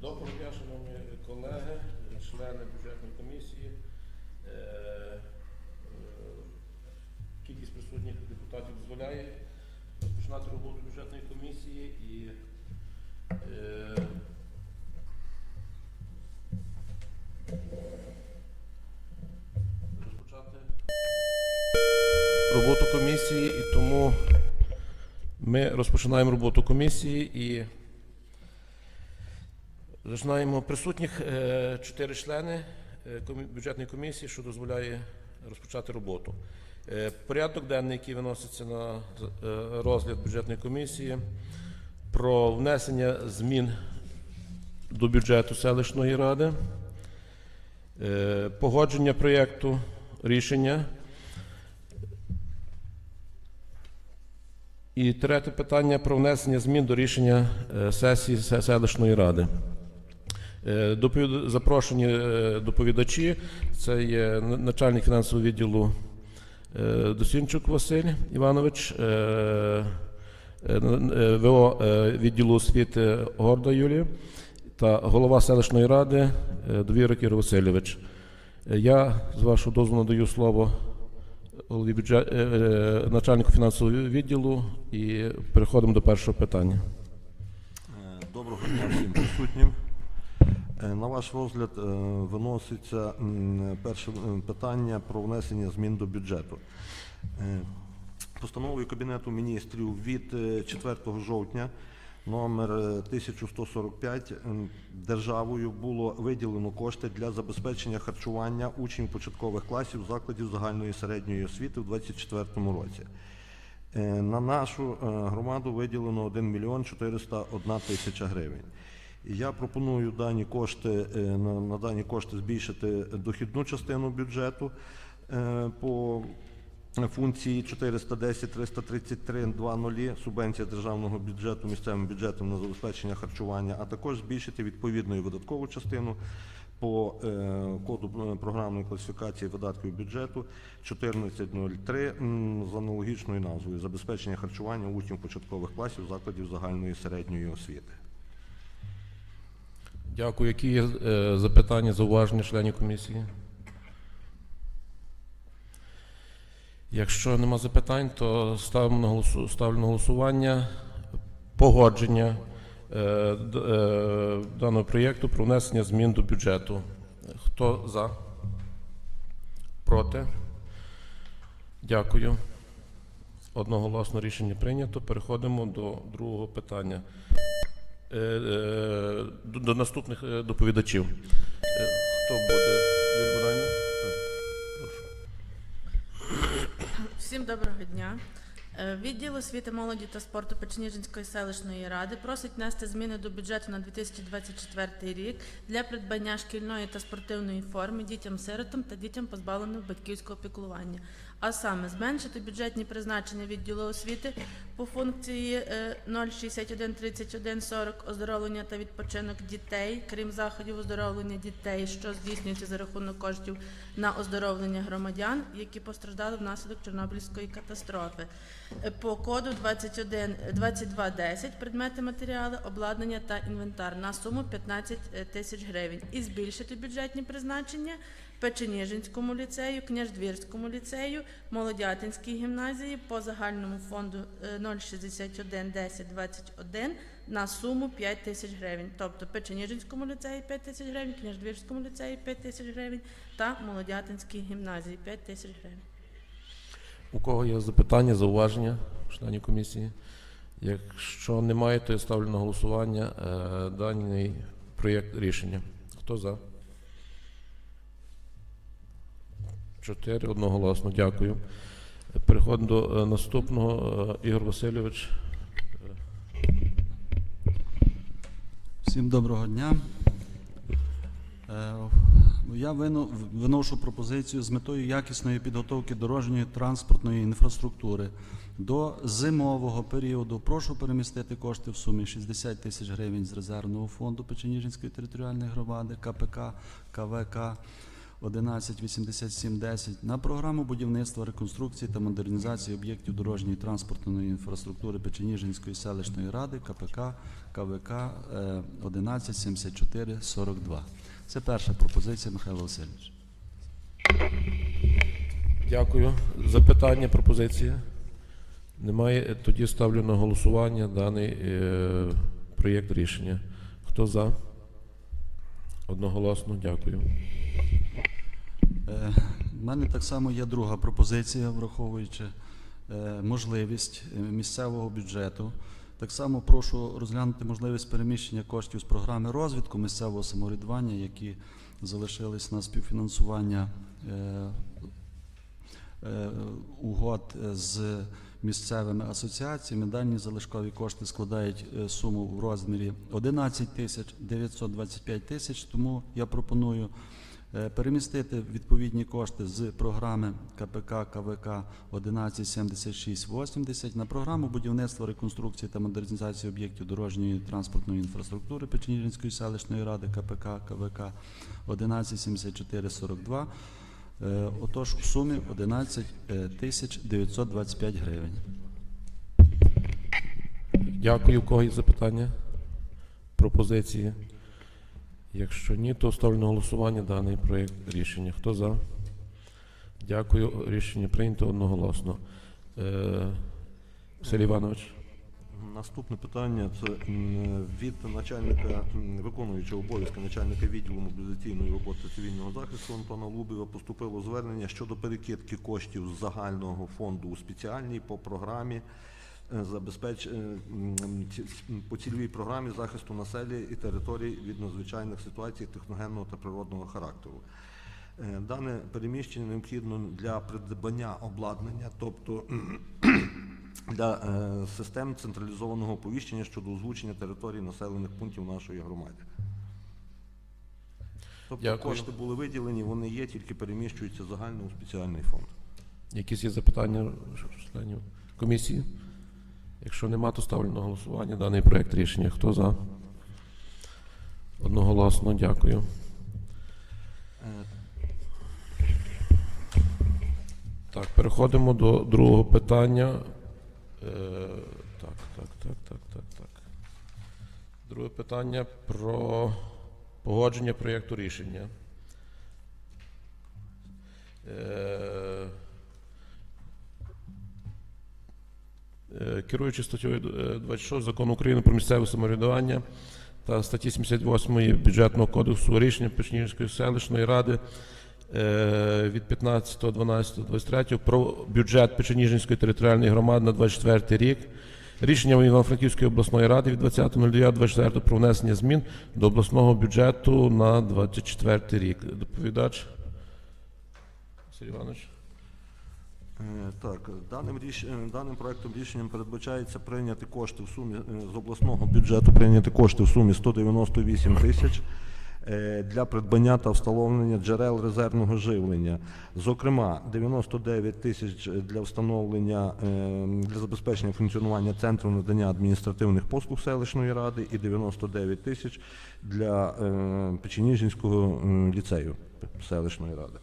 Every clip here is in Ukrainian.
Доброго дня, шановні колеги, члени бюджетної комісії. Е, е, Кількість присутніх депутатів дозволяє розпочинати роботу бюджетної комісії і е, розпочати роботу комісії, і тому ми розпочинаємо роботу комісії і Починаємо присутніх е, чотири члени е, бюджетної комісії, що дозволяє розпочати роботу. Е, Порядок денний, який виноситься на розгляд бюджетної комісії, про внесення змін до бюджету селищної ради, погодження проєкту рішення. І третє питання про внесення змін до рішення сесії селищної ради. Е, доповід- Запрошені е, доповідачі. Це є начальник фінансового відділу е, Досінчук Василь Іванович, ВО відділу освіти Горда Юлія та голова селищної ради Довіра Кір Васильович. Я з вашого дозволу надаю слово голові бюджет, начальнику фінансового відділу і переходимо до першого питання. Доброго дня всім присутнім. Е, На ваш розгляд е, виноситься перше е, питання про внесення змін до бюджету. Постановою Кабінету міністрів від е, 4 жовтня номер е, 1145 державою було виділено кошти для забезпечення харчування учнів початкових класів закладів загальної середньої освіти у 2024 році. На нашу громаду виділено 1 мільйон 401 тисяча гривень. Я пропоную дані кошти, е, на, на дані кошти збільшити дохідну частину бюджету е, по функції 410 333 20 субвенція державного бюджету місцевим бюджетом на забезпечення харчування, а також збільшити відповідну і видаткову частину по е, коду програмної класифікації видатків бюджету 1403 з аналогічною назвою забезпечення харчування учнів початкових класів закладів загальної середньої освіти. Дякую. Які є е, запитання, зауваження членів комісії? Якщо нема запитань, то ставлю на голосування погодження е, е, даного проєкту про внесення змін до бюджету. Хто за? Проти? Дякую. Одноголосно рішення прийнято. Переходимо до другого питання. Е, е, до, наступних е, доповідачів. Хто буде? Всім доброго дня. Відділ освіти, молоді та спорту Печеніжинської селищної ради просить внести зміни до бюджету на 2024 рік для придбання шкільної та спортивної форми дітям-сиротам та дітям, позбавленим батьківського піклування. А саме зменшити бюджетні призначення відділу освіти по функції е, 061 31 40 оздоровлення та відпочинок дітей, крім заходів оздоровлення дітей, що здійснюється за рахунок коштів на оздоровлення громадян, які постраждали внаслідок Чорнобильської катастрофи. Е, По коду 21 2210 предмети матеріали, обладнання та інвентар на суму 15 тисяч гривень і збільшити бюджетні призначення Печеніжинському ліцею, Княждвірському ліцею, Молодятинській гімназії по загальному фонду е, 061 10 21 на суму 5 тисяч гривень. Тобто Печеніжинському ліцеї 5 тисяч гривень, Княждвірському ліцеї 5 тисяч гривень та Молодятинській гімназії 5 тисяч гривень. У кого є запитання, зауваження членів комісії? Якщо немає, то я ставлю на голосування е, даний проєкт рішення. Хто за? Чотири одноголосно. Дякую. Переходимо до е, наступного. Е, Ігор Васильович. Всім доброго дня. Е, Я виношу пропозицію з метою якісної підготовки дорожньої транспортної інфраструктури до зимового періоду. Прошу перемістити кошти в сумі 60 тисяч гривень з резервного фонду Печеніжинської територіальної громади, КПК, КВК, 118710 на програму будівництва, реконструкції та модернізації об'єктів дорожньої транспортної інфраструктури Печеніжинської селищної ради КПК КВК е, 117442. Це перша пропозиція Михайло Васильович. Дякую. Запитання, пропозиції? Немає. Тоді ставлю на голосування даний е, проєкт рішення. Хто за? Одноголосно, дякую. Е, У мене так само є друга пропозиція, враховуючи е, можливість е, місцевого бюджету. Так само прошу розглянути можливість переміщення коштів з програми розвитку місцевого самоврядування, які залишились на співфінансування е, е, угод з місцевими асоціаціями. Дані залишкові кошти складають е, суму в розмірі 11 тисяч 925 тисяч. Тому я пропоную е, перемістити відповідні кошти з програми КПК КВК 117680 на програму будівництва, реконструкції та модернізації об'єктів дорожньої транспортної інфраструктури Печеніжинської селищної ради КПК КВК 117442. Е, Отож, у сумі 11 е, тисяч 925 гривень. Дякую. У кого є запитання? Пропозиції? Якщо ні, то ставлю на голосування даний проєкт рішення. Хто за? Дякую. Рішення прийнято одноголосно. Е, Василь Іванович. Наступне питання це від начальника виконуючого обов'язки начальника відділу мобілізаційної роботи цивільного захисту Антона Лубєва поступило звернення щодо перекидки коштів з загального фонду у спеціальній по програмі забезпеч е, по цільовій програмі захисту населення і територій від надзвичайних ситуацій техногенного та природного характеру. Е, Дане переміщення необхідно для придбання обладнання, тобто для е, систем централізованого оповіщення щодо озвучення територій населених пунктів нашої громади. Тобто Дякую. кошти були виділені, вони є, тільки переміщуються загально у спеціальний фонд. Якісь є запитання членів комісії? Якщо нема, то ставлю на голосування даний проєкт рішення. Хто за? Одноголосно, дякую. Е, Так, переходимо до другого питання. Е, так, так, так, так, так, так. Друге питання про погодження проєкту рішення. Керуючи статтею е, 26 закону України про місцеве самоврядування та статті 78 бюджетного кодексу рішення Печнівської селищної ради е, від 15.12.23 про бюджет Печеніжинської територіальної громади на 24 рік. Рішенням Івано-Франківської обласної ради від 20.09.24 про внесення змін до обласного бюджету на 24 рік. Доповідач Василь Іванович. Е, Так, даним, ріш... е, даним проектом рішенням передбачається прийняти кошти в сумі е, з обласного бюджету, прийняти кошти в сумі 198 тисяч для придбання та встановлення джерел резервного живлення. Зокрема, 99 тисяч для встановлення для забезпечення функціонування центру надання адміністративних послуг селищної ради і 99 тисяч для Печеніжинського ліцею селищної ради.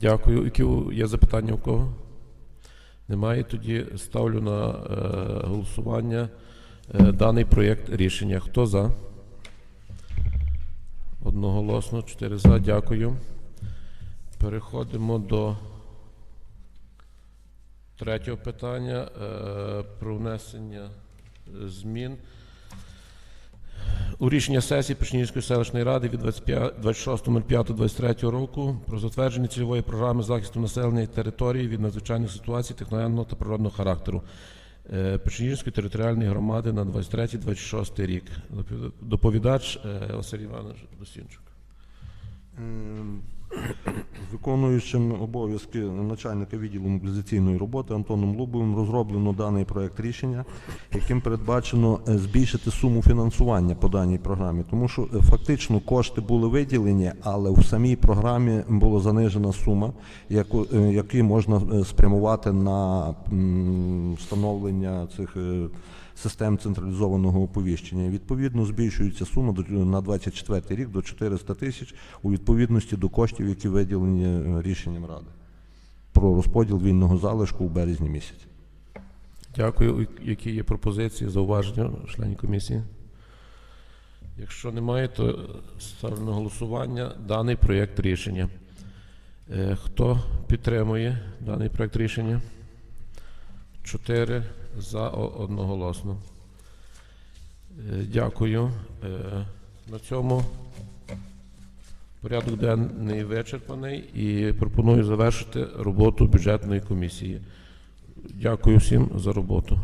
Дякую. Які є запитання у кого? Немає. Тоді ставлю на е, голосування е, даний проєкт рішення. Хто за? Одноголосно. Чотири за. Дякую. Переходимо до третього питання е, про внесення змін. У рішення сесії Печенівської селищної ради від 25 26.05.23 року про затвердження цільової програми захисту населення і території від надзвичайних ситуацій техногенного та природного характеру Печенівської територіальної громади на 23-26 рік. Доповідач е, Василь Іванович Досінчук. Виконуючим обов'язки начальника відділу мобілізаційної роботи Антоном Лубовим розроблено даний проект рішення, яким передбачено е, збільшити суму фінансування по даній програмі, тому що е, фактично кошти були виділені, але в самій програмі була занижена сума, яку, е, які можна спрямувати на встановлення цих систем централізованого оповіщення. Відповідно, збільшується сума на 24 рік до 400 тисяч у відповідності до коштів, які виділені е, рішенням Ради про розподіл вільного залишку у березні місяці. Дякую. Які є пропозиції, зауваження членів комісії? Якщо немає, то ставлю на голосування даний проєкт рішення. Е, Хто підтримує даний проєкт рішення? Чотири за одноголосно. Е, Дякую. Е, На цьому порядок денний вичерпаний і пропоную завершити роботу бюджетної комісії. Дякую всім за роботу.